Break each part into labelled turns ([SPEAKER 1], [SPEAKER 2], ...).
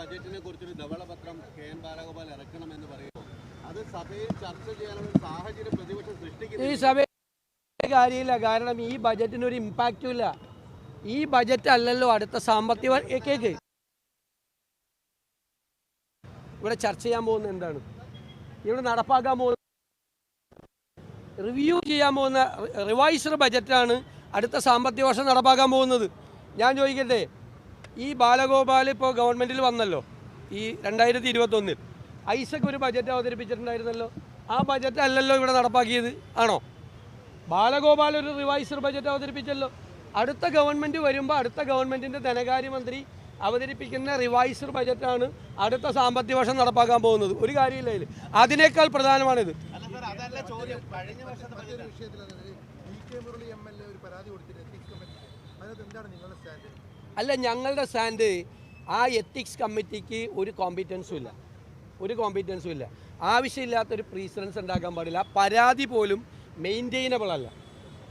[SPEAKER 1] ബജറ്റിനെ കുറിച്ചൊരു ധവളപത്രം K N Balagopal ഇറക്കണമെന്ന് പറയുമ്പോൾ അത് സഭയിൽ ചർച്ച ചെയ്യാനുള്ള സാഹചര്യം പ്രതിപക്ഷം
[SPEAKER 2] ഈ
[SPEAKER 1] സൃഷ്ടിക്കുന്നില്ല
[SPEAKER 2] സഭ കാര്യമില്ല. കാരണം ഈ ബജറ്റിന് ഒരു ഇമ്പാക്റ്റും ഇല്ല. ഈ ബജറ്റ് അല്ലല്ലോ അടുത്ത സാമ്പത്തിക ഇവിടെ ചർച്ച ചെയ്യാൻ പോകുന്നത് എന്താണ്? ഇവിടെ നടപ്പാക്കാൻ പോകുന്ന റിവ്യൂ ചെയ്യാൻ പോകുന്ന റിവൈസ്ഡ് ബജറ്റാണ് അടുത്ത സാമ്പത്തിക വർഷം നടപ്പാക്കാൻ പോകുന്നത്. ഞാൻ ചോദിക്കട്ടെ? ഈ ബാലഗോപാൽ ഇപ്പോൾ ഗവൺമെന്റിൽ വന്നല്ലോ ഈ രണ്ടായിരത്തി ഇരുപത്തൊന്നിൽ ഐസക് ഒരു ബജറ്റ് അവതരിപ്പിച്ചിട്ടുണ്ടായിരുന്നല്ലോ. ആ ബജറ്റ് അല്ലല്ലോ ഇവിടെ നടപ്പാക്കിയത് ആണോ? ബാലഗോപാൽ ഒരു റിവൈസ്ഡ് ബജറ്റ് അവതരിപ്പിച്ചല്ലോ. അടുത്ത ഗവൺമെന്റ് വരുമ്പോൾ അടുത്ത ഗവൺമെന്റിന്റെ ധനകാര്യമന്ത്രി അവതരിപ്പിക്കുന്ന റിവൈസ്ഡ് ബജറ്റാണ് അടുത്ത സാമ്പത്തിക വർഷം നടപ്പാക്കാൻ പോകുന്നത്. ഒരു കാര്യമില്ല ഇതിൽ അതിനേക്കാൾ പ്രധാനമാണിത്.
[SPEAKER 1] അല്ല സാർ അതല്ല ചോദ്യം. കഴിഞ്ഞ വർഷത്തെ
[SPEAKER 3] മറ്റൊരു വിഷയത്തിൽ അതായത് K Murali M L A ഒരു പരാതി കൊടുത്തിട്ട് അതിനകത്ത് എന്താണ് നിങ്ങളുടെ സ്റ്റാൻഡ്
[SPEAKER 2] അല്ല ഞങ്ങളുടെ സ്റ്റാൻഡ് ആ എത്തിക്സ് കമ്മിറ്റിക്ക് ഒരു കോമ്പിറ്റൻസും ഇല്ല. ഒരു കോമ്പിറ്റൻസും ഇല്ല. ആവശ്യമില്ലാത്തൊരു പ്രീസിഡൻസ് ഉണ്ടാക്കാൻ പാടില്ല. പരാതി പോലും മെയിന്റെയിനബിൾ അല്ല.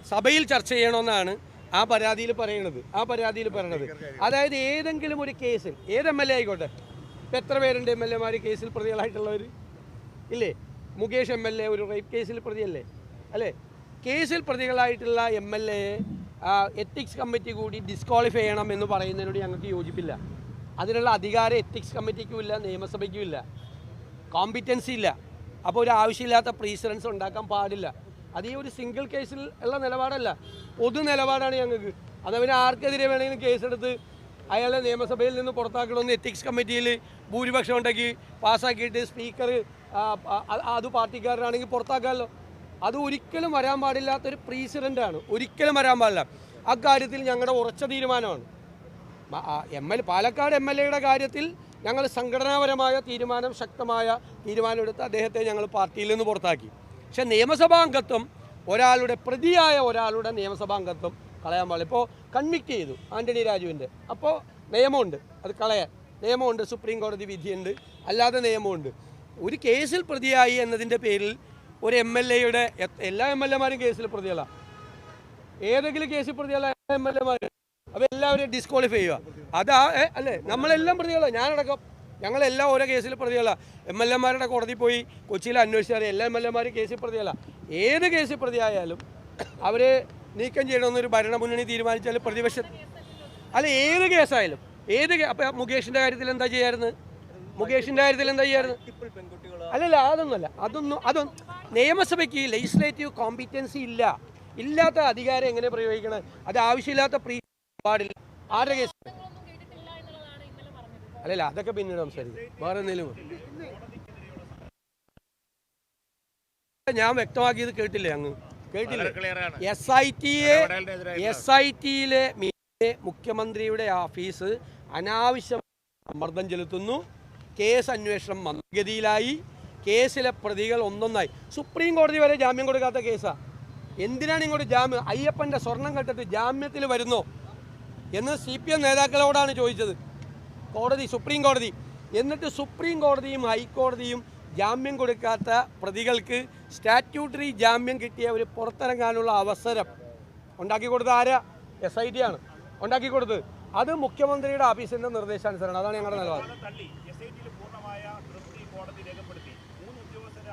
[SPEAKER 2] സഭയിൽ ചർച്ച ചെയ്യണമെന്നാണ് ആ പരാതിയിൽ പറയണത്. ആ പരാതിയിൽ പറയണത്. അതായത് ഏതെങ്കിലും ഒരു കേസിൽ ഏത് എം എൽ എ ആയിക്കോട്ടെ? ഇപ്പം എത്ര പേരുണ്ട് എം എൽ എമാർ കേസിൽ പ്രതികളായിട്ടുള്ളവർ ഇല്ലേ? മുകേഷ് എം എൽ എ ഒരു റേപ്പ് കേസിൽ പ്രതിയല്ലേ? അല്ലേ? കേസിൽ പ്രതികളായിട്ടുള്ള M L A ethics committee കൂടി ഡിസ്ക്വാളിഫൈ ചെയ്യണം എന്ന് പറയുന്നതിനോട് ഞങ്ങൾക്ക് യോജിപ്പില്ല. അതിനുള്ള അധികാരം എത്തിക്സ് കമ്മിറ്റിക്കും ഇല്ല നിയമസഭയ്ക്കും ഇല്ല. കോമ്പിറ്റൻസി ഇല്ല. അപ്പോൾ ഒരു ആവശ്യമില്ലാത്ത പ്രീസിഡൻസ് ഉണ്ടാക്കാൻ പാടില്ല. അത് ഈ ഒരു സിംഗിൾ കേസിൽ ഉള്ള നിലപാടല്ല. പൊതു നിലപാടാണ് ഞങ്ങൾക്ക്. അത് പിന്നെ ആർക്കെതിരെ വേണമെങ്കിലും കേസെടുത്ത് അയാളെ നിയമസഭയിൽ നിന്ന് പുറത്താക്കണമെന്ന് എത്തിക്സ് കമ്മിറ്റിയിൽ ഭൂരിപക്ഷം ഉണ്ടെങ്കിൽ പാസ്സാക്കിയിട്ട് സ്പീക്കർ അത് പാർട്ടിക്കാരനാണെങ്കിൽ പുറത്താക്കാമല്ലോ. അത് ഒരിക്കലും വരാൻ പാടില്ലാത്ത ഒരു പ്രീസിഡന്റ് ആണ്. ഒരിക്കലും വരാൻ പാടില്ല. അക്കാര്യത്തിൽ ഞങ്ങളുടെ ഉറച്ച തീരുമാനമാണ്. M L Palakkad M L എയുടെ കാര്യത്തിൽ ഞങ്ങൾ സംഘടനാപരമായ തീരുമാനം ശക്തമായ തീരുമാനമെടുത്ത് അദ്ദേഹത്തെ ഞങ്ങൾ പാർട്ടിയിൽ നിന്ന് പുറത്താക്കി. പക്ഷേ നിയമസഭാംഗത്വം ഒരാളുടെ പ്രതിയായ ഒരാളുടെ നിയമസഭാംഗത്വം കളയാൻ പാടില്ല. ഇപ്പോൾ കൺവിക്റ്റ് ചെയ്തു ആന്റണി രാജുവിന്റെ അപ്പോൾ നിയമമുണ്ട്. അത് കളയാൻ. നിയമമുണ്ട് സുപ്രീം കോടതി വിധിയുണ്ട്. അല്ലാതെ നിയമമുണ്ട്. ഒരു കേസിൽ പ്രതിയായി എന്നതിന്റെ പേരിൽ ഒരു എം എൽ എയുടെ എല്ലാ എം എൽ എമാരും കേസിൽ പ്രതിയല്ല. ഏതെങ്കിലും കേസിൽ പ്രതിയുള്ള എം എൽ എമാർ അപ്പോൾ എല്ലാവരെയും ഡിസ്ക്വാളിഫൈ ചെയ്യുക. അതാ അല്ലേ? നമ്മളെല്ലാം പ്രതികളാണ് ഞാനടക്കം. ഞങ്ങളെല്ലാം ഓരോ കേസിൽ പ്രതികളാണ് എം എൽ എമാരുടെ കോടതി പോയി കൊച്ചിയിൽ അന്വേഷിച്ചാൽ എല്ലാ എം എൽ എമാരും കേസിൽ പ്രതികളാണ് ഏത് കേസിൽ പ്രതിയായാലും അവരെ നീക്കം ചെയ്യണമെന്നൊരു ഭരണമുന്നണി തീരുമാനിച്ചാൽ പ്രതിപക്ഷ അല്ല ഏത് കേസായാലും. ഏത് അപ്പം മുകേഷിന്റെ കാര്യത്തിൽ എന്താ ചെയ്യായിരുന്നു? മുകേഷിന്റെ കാര്യത്തിൽ എന്താ ചെയ്യായിരുന്നു? അല്ലല്ല അതൊന്നുമല്ല. അതൊന്നും അതൊന്നും നിയമസഭയ്ക്ക് ലെജിസ്ലേറ്റീവ് കോമ്പിറ്റൻസി ഇല്ല. ഇല്ലാത്ത അധികാരം എങ്ങനെ പ്രയോഗിക്കണം? അത് ആവശ്യമില്ലാത്ത പ്രീ പാടില്ല. ആരുടെ കേസ് അല്ലല്ല അതൊക്കെ പിന്നീട് സംസാരിക്കും. വേറെ എന്തെങ്കിലും ഞാൻ വ്യക്തമാക്കിയത് കേട്ടില്ലേ അങ്ങ്? കേട്ടില്ല? എസ് ഐ ടിയെ എസ് ഐ ടിയിലെ മുഖ്യമന്ത്രിയുടെ ഓഫീസ് അനാവശ്യം സമ്മർദ്ദം ചെലുത്തുന്നു. കേസ് അന്വേഷണം മന്ദഗതിയിലായി. കേസിലെ പ്രതികൾ ഒന്നൊന്നായി. സുപ്രീം കോടതി വരെ ജാമ്യം കൊടുക്കാത്ത കേസാ. എന്തിനാണ് ഇങ്ങോട്ട് ജാമ്യം? അയ്യപ്പന്റെ സ്വർണം കെട്ടിട്ട് ജാമ്യത്തിൽ വരുന്നോ? എന്ന് സി പി എം നേതാക്കളോടാണ് ചോദിച്ചത്. കോടതി സുപ്രീം കോടതി. എന്നിട്ട് സുപ്രീം കോടതിയും ഹൈക്കോടതിയും ജാമ്യം കൊടുക്കാത്ത പ്രതികൾക്ക് സ്റ്റാറ്റ്യൂട്ടറി ജാമ്യം കിട്ടിയവർ പുറത്തിറങ്ങാനുള്ള അവസരം ഉണ്ടാക്കി കൊടുത്ത ആരാ? എസ് ഐ ടി ആണ്. ഉണ്ടാക്കി കൊടുത്തത്. അത് മുഖ്യമന്ത്രിയുടെ ഓഫീസിന്റെ നിർദ്ദേശാനുസരണം അതാണ് ഞങ്ങളുടെ നിലപാട്.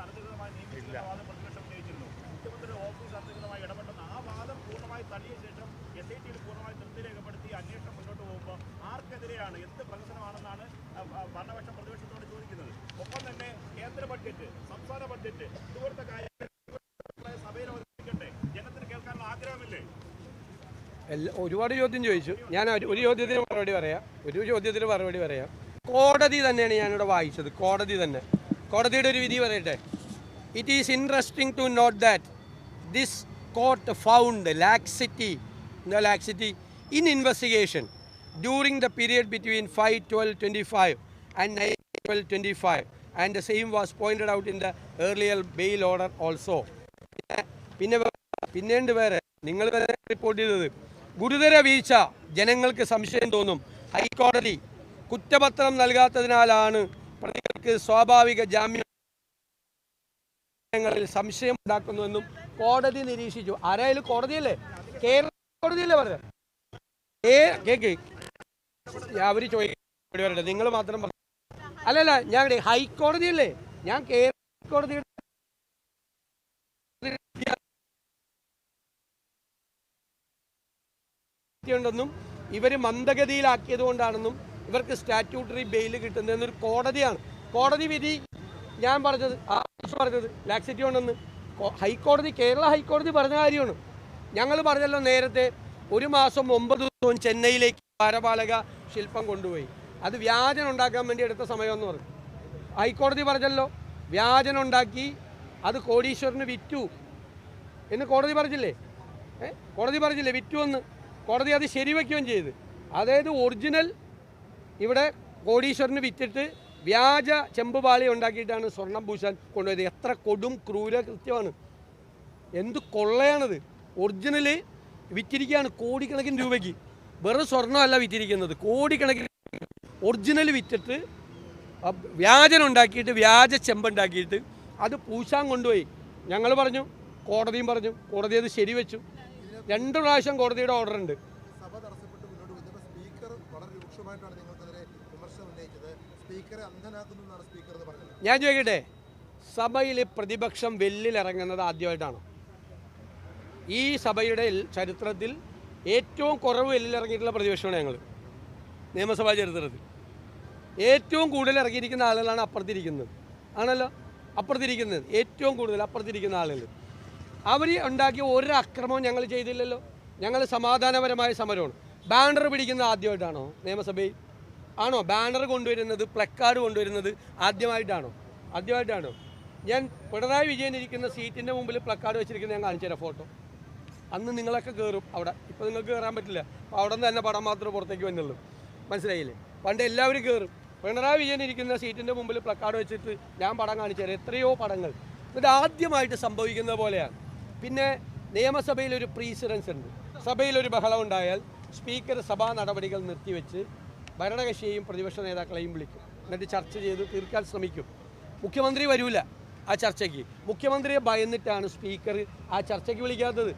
[SPEAKER 4] അനധികൃതമായി നിയമിച്ചിട്ടുള്ള വാദം പ്രതിപക്ഷം ഉന്നയിച്ചിരുന്നു. മുഖ്യമന്ത്രിയുടെ ഓഫീസ് അനധികൃതമായി ഇടപെട്ടെന്ന് ആ വാദം പൂർണമായി തള്ളിയ ശേഷം എസ് ഐ ടിയിൽ പൂർണമായി തൃപ്തി രേഖപ്പെടുത്തി അന്വേഷണം മുന്നോട്ട് പോകുമ്പോൾ ആർക്കെതിരെയാണ് എന്ത് പ്രഹസനമാണെന്നാണ് ആ, ആ, ഭരണപക്ഷം പ്രതിപക്ഷത്തോട് ചോദിക്കുന്നത്. ഒപ്പം തന്നെ കേന്ദ്ര ബഡ്ജറ്റ് സംസ്ഥാന ബഡ്ജറ്റ് ഇതുപോലത്തെ സഭയിൽ അവതരിപ്പിക്കട്ടെ ജനത്തിന് കേൾക്കാനുള്ള ആഗ്രഹമില്ലേ?
[SPEAKER 2] ഒരുപാട് ചോദ്യം ചോദിച്ചു. ഞാൻ ഒരു- ഒരു ചോദ്യത്തിന് മറുപടി പറയാം. ഒരു ചോദ്യത്തിന് മറുപടി പറയാം. കോടതി തന്നെയാണ് ഞാനിവിടെ വായിച്ചത്. കോടതി തന്നെ. കോടതിയുടെ ഒരു വിധി പറയട്ടെ? Interesting to note that this court found laxity എന്താ laxity in investigation during the period between five twelve twenty five and nine twelve twenty five and the same was pointed out in the earlier bail order also പിന്നെ വേ- പിന്നെയുണ്ട് വേറെ നിങ്ങൾ തന്നെ report ചെയ്തത്. ഗുരുതര വീഴ്ച ജനങ്ങൾക്ക് സംശയം തോന്നും. ഹൈക്കോടതി കുറ്റപത്രം നൽകാത്തതിനാലാണ് പ്രതികൾക്ക് സ്വാഭാവിക ജാമ്യങ്ങളിൽ സംശയം ഉണ്ടാക്കുന്നുവെന്നും കോടതി നിരീക്ഷിച്ചു. ആരായാലും കോടതിയല്ലേ? കേരള കോടതിയല്ലേ പറഞ്ഞത്? അവർ നിങ്ങൾ മാത്രം പറഞ്ഞു അല്ലല്ല ഞാൻ ഹൈക്കോടതിയല്ലേ? ഞാൻ കേരള കോടതിയുടെ ഉണ്ടെന്നും ഇവർ മന്ദഗതിയിലാക്കിയത് കൊണ്ടാണെന്നും ഇവർക്ക് സ്റ്റാറ്റ്യൂട്ടറി ബെയിൽ കിട്ടുന്നതെന്നൊരു കോടതിയാണ്. കോടതി വിധി ഞാൻ പറഞ്ഞത് ആ പറഞ്ഞത് ലാക്സിറ്റി ഉണ്ടെന്ന് ഹൈക്കോടതി കേരള ഹൈക്കോടതി പറഞ്ഞ കാര്യമാണ്. ഞങ്ങൾ പറഞ്ഞല്ലോ നേരത്തെ ഒരു മാസം ഒമ്പത് ദിവസവും ചെന്നൈയിലേക്ക് ഭാരപാലക ശില്പം കൊണ്ടുപോയി. അത് വ്യാജനം ഉണ്ടാക്കാൻ വേണ്ടി എടുത്ത സമയമെന്ന് പറഞ്ഞു. ഹൈക്കോടതി പറഞ്ഞല്ലോ വ്യാജനം ഉണ്ടാക്കി അത് കോടീശ്വരന് വിറ്റു എന്ന് കോടതി പറഞ്ഞില്ലേ? കോടതി പറഞ്ഞില്ലേ വിറ്റു എന്ന്? കോടതി അത് ശരിവെക്കുകയും ചെയ്ത്. അതായത് ഒറിജിനൽ ഇവിടെ കോടീശ്വരന് വിറ്റിട്ട് വ്യാജ ചെമ്പുപാളി ഉണ്ടാക്കിയിട്ടാണ് സ്വർണം പൂശാൻ കൊണ്ടുപോയത്. എത്ര കൊടും ക്രൂര കൃത്യമാണ്. എന്ത് കൊള്ളയാണത്. ഒറിജിനൽ വിറ്റിരിക്കുകയാണ് കോടിക്കണക്കിന് രൂപയ്ക്ക്. വെറും സ്വർണമല്ല വിറ്റിരിക്കുന്നത്. കോടിക്കണക്കിന് ഒറിജിനൽ വിറ്റിട്ട് ആ വ്യാജനം ഉണ്ടാക്കിയിട്ട് വ്യാജ ചെമ്പുണ്ടാക്കിയിട്ട് അത് പൂശാൻ കൊണ്ടുപോയി. ഞങ്ങൾ പറഞ്ഞു കോടതിയും പറഞ്ഞു കോടതി അത് ശരിവെച്ചു. രണ്ട് പ്രാവശ്യം കോടതിയുടെ ഓർഡർ ഉണ്ട്.
[SPEAKER 3] മുന്നോട്ട് സ്പീക്കർ വളരെ വിമർശനം ഉന്നയിച്ചത്.
[SPEAKER 2] ഞാൻ ചോദിക്കട്ടെ സഭയിൽ പ്രതിപക്ഷം വെല്ലിലിറങ്ങുന്നത് ആദ്യമായിട്ടാണ്? ഈ സഭയുടെ ചരിത്രത്തിൽ ഏറ്റവും കുറവ് വെല്ലിലിറങ്ങിയിട്ടുള്ള പ്രതിപക്ഷമാണ് ഞങ്ങൾ നിയമസഭാ ചരിത്രത്തിൽ. ഏറ്റവും കൂടുതൽ ഇറങ്ങിയിരിക്കുന്ന ആളുകളാണ് അപ്പുറത്തിരിക്കുന്നത്. ആണല്ലോ? അപ്പുറത്തിരിക്കുന്നത്. ഏറ്റവും കൂടുതൽ അപ്പുറത്തിരിക്കുന്ന ആളുകൾ. അവർ ഉണ്ടാക്കിയ ഒരു ഞങ്ങൾ ചെയ്തില്ലല്ലോ. ഞങ്ങൾ സമാധാനപരമായ സമരമാണ്. ബാനർ പിടിക്കുന്നത് ആദ്യമായിട്ടാണോ നിയമസഭയിൽ? ആണോ? ബാനർ കൊണ്ടുവരുന്നത് പ്ലക്കാർഡ് കൊണ്ടുവരുന്നത് ആദ്യമായിട്ടാണോ? ആദ്യമായിട്ടാണോ? ഞാൻ പിണറായി വിജയൻ ഇരിക്കുന്ന സീറ്റിന്റെ മുമ്പിൽ പ്ലക്കാർഡ് വെച്ചിരിക്കുന്ന ഞാൻ കാണിച്ചു തരാം ഫോട്ടോ. അന്ന് നിങ്ങളൊക്കെ കയറും അവിടെ. ഇപ്പോൾ നിങ്ങൾക്ക് കയറാൻ പറ്റില്ല. അപ്പോൾ അവിടെ നിന്ന് തന്നെ പടം മാത്രമേ പുറത്തേക്ക് വന്നുള്ളൂ. മനസ്സിലായില്ലേ? പണ്ട് എല്ലാവരും കയറും പിണറായി വിജയൻ ഇരിക്കുന്ന സീറ്റിന്റെ മുമ്പിൽ പ്ലക്കാർഡ് വെച്ചിട്ട് ഞാൻ പടം കാണിച്ചു തരാം. എത്രയോ പടങ്ങൾ. ഇത് ആദ്യമായിട്ട് സംഭവിക്കുന്ന പോലെയാണ്. പിന്നെ നിയമസഭയിൽ ഒരു പ്രീസിഡൻസ് ഉണ്ട്. സഭയിൽ ഒരു ബഹളം ഉണ്ടായാൽ സ്പീക്കർ സഭാ നടപടികൾ നിർത്തിവെച്ച് ഭരണകക്ഷിയെയും പ്രതിപക്ഷ നേതാക്കളെയും വിളിക്കും. എന്നിട്ട് ചർച്ച ചെയ്ത് തീർക്കാൻ ശ്രമിക്കും. മുഖ്യമന്ത്രി വരില്ല ആ ചർച്ചയ്ക്ക്. മുഖ്യമന്ത്രിയെ ഭയന്നിട്ടാണ് സ്പീക്കർ ആ ചർച്ചയ്ക്ക് വിളിക്കാത്തത്.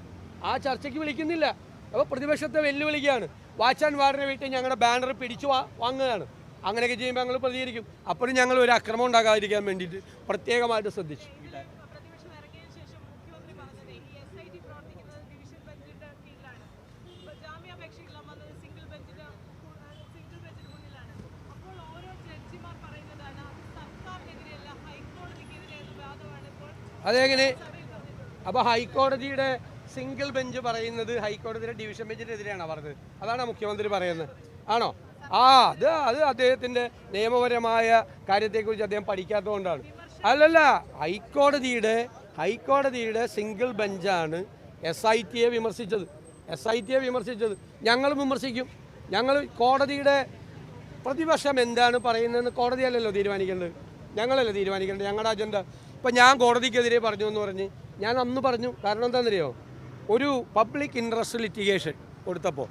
[SPEAKER 2] ആ ചർച്ചയ്ക്ക് വിളിക്കുന്നില്ല. അപ്പോൾ പ്രതിപക്ഷത്തെ വെല്ലുവിളിക്കുകയാണ്. വാച്ച് ആൻഡ് വാർഡിനെ വീട്ടിൽ ഞങ്ങളുടെ ബാനർ പിടിച്ചു വാങ്ങുകയാണ്. അങ്ങനെയൊക്കെ ചെയ്യുമ്പോൾ ഞങ്ങൾ പ്രതികരിക്കും. അപ്പോഴും ഞങ്ങൾ ഒരു അക്രമം ഉണ്ടാകാതിരിക്കാൻ വേണ്ടിയിട്ട് പ്രത്യേകമായിട്ട് ശ്രദ്ധിച്ചു
[SPEAKER 5] പ്രതിപക്ഷം ഇറങ്ങിയതിനു ശേഷം മുഖ്യമന്ത്രി പറഞ്ഞത് ഈ എസ് ഐ ടി പ്രവർത്തിക്കുന്നത് ഡിവിഷൻ ബെഞ്ചിന്റെ കീഴിലാണ് ഇപ്പൊ ജാമ്യാപേക്ഷയെല്ലാം വന്നത് സിംഗിൾ ബെഞ്ചിന് സിംഗിൾ ബെഞ്ചിന് മുന്നിലാണ് അപ്പോൾ ഓരോ ജഡ്ജിമാർ പറയുന്നതാണ് അത് സർക്കാരിനെതിരെയല്ല ഹൈക്കോടതിക്കെതിരെ എന്ന വാദമാണ് ഇപ്പോൾ
[SPEAKER 2] അതെങ്ങനെ?
[SPEAKER 5] അപ്പൊ
[SPEAKER 2] അപ്പോൾ ഹൈക്കോടതിയുടെ സിംഗിൾ ബെഞ്ച് പറയുന്നത് ഹൈക്കോടതിയുടെ ഡിവിഷൻ ബെഞ്ചിനെതിരെയാണ് പറഞ്ഞത്? അതാണ് മുഖ്യമന്ത്രി പറയുന്നത്. ആണോ? ആ അത് അത് അദ്ദേഹത്തിന്റെ നിയമപരമായ കാര്യത്തെക്കുറിച്ച് അദ്ദേഹം പഠിക്കാത്തതുകൊണ്ടാണ്. അല്ലല്ല ഹൈക്കോടതിയുടെ ഹൈക്കോടതിയുടെ സിംഗിൾ ബെഞ്ചാണ് എസ് ഐ ടിയെ വിമർശിച്ചത്. എസ് ഐ ടിയെ വിമർശിച്ചത്. ഞങ്ങൾ വിമർശിക്കും. ഞങ്ങൾ കോടതിയുടെ പ്രതിപക്ഷം എന്താണ് പറയുന്നതെന്ന് കോടതിയല്ലല്ലോ തീരുമാനിക്കേണ്ടത്? ഞങ്ങളല്ലേ തീരുമാനിക്കേണ്ടത്? ഞങ്ങളുടെ അജണ്ട ഇപ്പം ഞാൻ കോടതിക്കെതിരെ പറഞ്ഞു എന്ന് പറഞ്ഞ് ഞാൻ അന്ന് പറഞ്ഞു കാരണം എന്താണെന്നറിയോ? ഒരു പബ്ലിക് ഇൻട്രസ്റ്റ് ലിറ്റിഗേഷൻ കൊടുത്തപ്പോൾ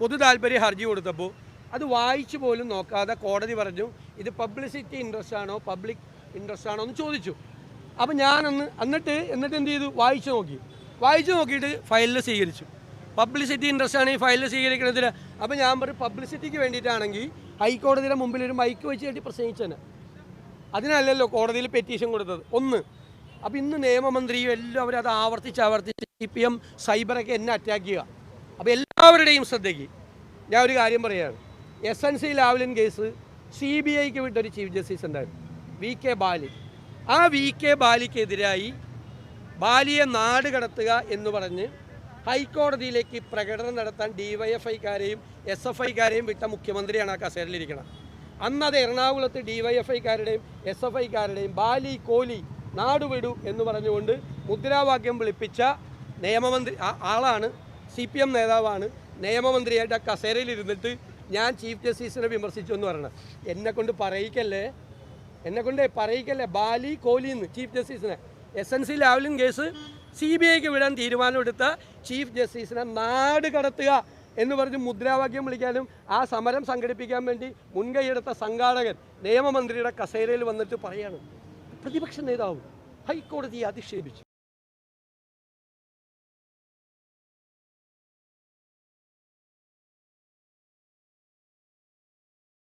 [SPEAKER 2] പൊതു താല്പര്യ ഹർജി കൊടുത്തപ്പോൾ അത് വായിച്ചു പോലും നോക്കാതെ കോടതി പറഞ്ഞു ഇത് പബ്ലിസിറ്റി ഇൻട്രസ്റ്റ് ആണോ പബ്ലിക് ഇൻട്രസ്റ്റ് ആണോ എന്ന് ചോദിച്ചു. അപ്പം ഞാനന്ന് എന്നിട്ട് എന്നിട്ട് എന്ത് ചെയ്തു? വായിച്ചു നോക്കി. വായിച്ചു നോക്കിയിട്ട് ഫയലിൽ സ്വീകരിച്ചു. പബ്ലിസിറ്റി ഇൻട്രസ്റ്റ് ആണ് ഈ ഫയലിൽ സ്വീകരിക്കുന്നതിന് അപ്പോൾ ഞാൻ പറയും പബ്ലിസിറ്റിക്ക് വേണ്ടിയിട്ടാണെങ്കിൽ ഹൈക്കോടതിയുടെ മുമ്പിൽ ഒരു മൈക്ക് വെച്ച് കെട്ടി പ്രസംഗിച്ചേനെ അതിനല്ലല്ലോ കോടതിയിൽ പെറ്റീഷൻ കൊടുത്തത്. ഒന്ന് അപ്പോൾ ഇന്ന് നിയമമന്ത്രിയും എല്ലാവരും അത് ആവർത്തിച്ച് ആവർത്തിച്ച് സി പി എം സൈബറൊക്കെ എന്നെ അറ്റാക്ക് ചെയ്യുക. അപ്പോൾ എല്ലാവരുടെയും ശ്രദ്ധയ്ക്ക് ഞാൻ ഒരു കാര്യം പറയുകയാണ് S N C Lavalin case C B ഐക്ക് വിട്ടൊരു ചീഫ് ജസ്റ്റിസ് ഉണ്ടായിരുന്നു. V K Bali. ആ വി കെ ബാലിക്കെതിരായി ബാലിയെ നാട് കടത്തുക എന്ന് പറഞ്ഞ് ഹൈക്കോടതിയിലേക്ക് പ്രകടനം നടത്താൻ ഡി വൈ എഫ് ഐക്കാരെയും എസ് എഫ് ഐക്കാരെയും വിട്ട മുഖ്യമന്ത്രിയാണ് ആ കസേരയിലിരിക്കുന്നത് അന്ന് അത് എറണാകുളത്ത് ഡിവൈഎഫ്ഐക്കാരുടെയും എസ് എഫ് ഐക്കാരുടെയും ബാലി കോലി നാടുവിടു എന്ന് പറഞ്ഞുകൊണ്ട് മുദ്രാവാക്യം വിളിപ്പിച്ച നിയമമന്ത്രി ആളാണ് സി പി എം നേതാവാണ്. നിയമമന്ത്രിയായിട്ട് ആ കസേരയിൽ ഇരുന്നിട്ട് ഞാൻ ചീഫ് ജസ്റ്റിസിനെ വിമർശിച്ചു എന്ന് പറയണം. എന്നെ കൊണ്ട് പറയിക്കല്ലേ? എന്നെ കൊണ്ട് പറയിക്കല്ലേ? ബാലി കോലിന്ന് chief ജസ്റ്റിസിനെ. S N C Lavalin case C B ഐക്ക് വിടാൻ തീരുമാനമെടുത്ത ചീഫ് ജസ്റ്റിസിനെ നാട് കടത്തുക എന്ന് പറഞ്ഞ് മുദ്രാവാക്യം വിളിക്കാനും ആ സമരം സംഘടിപ്പിക്കാൻ വേണ്ടി മുൻകൈയെടുത്ത സംഘാടകൻ നിയമമന്ത്രിയുടെ കസേരയിൽ വന്നിട്ട് പറയാണ്. പ്രതിപക്ഷ നേതാവ് ഹൈക്കോടതിയെ അധിക്ഷേപിച്ചു.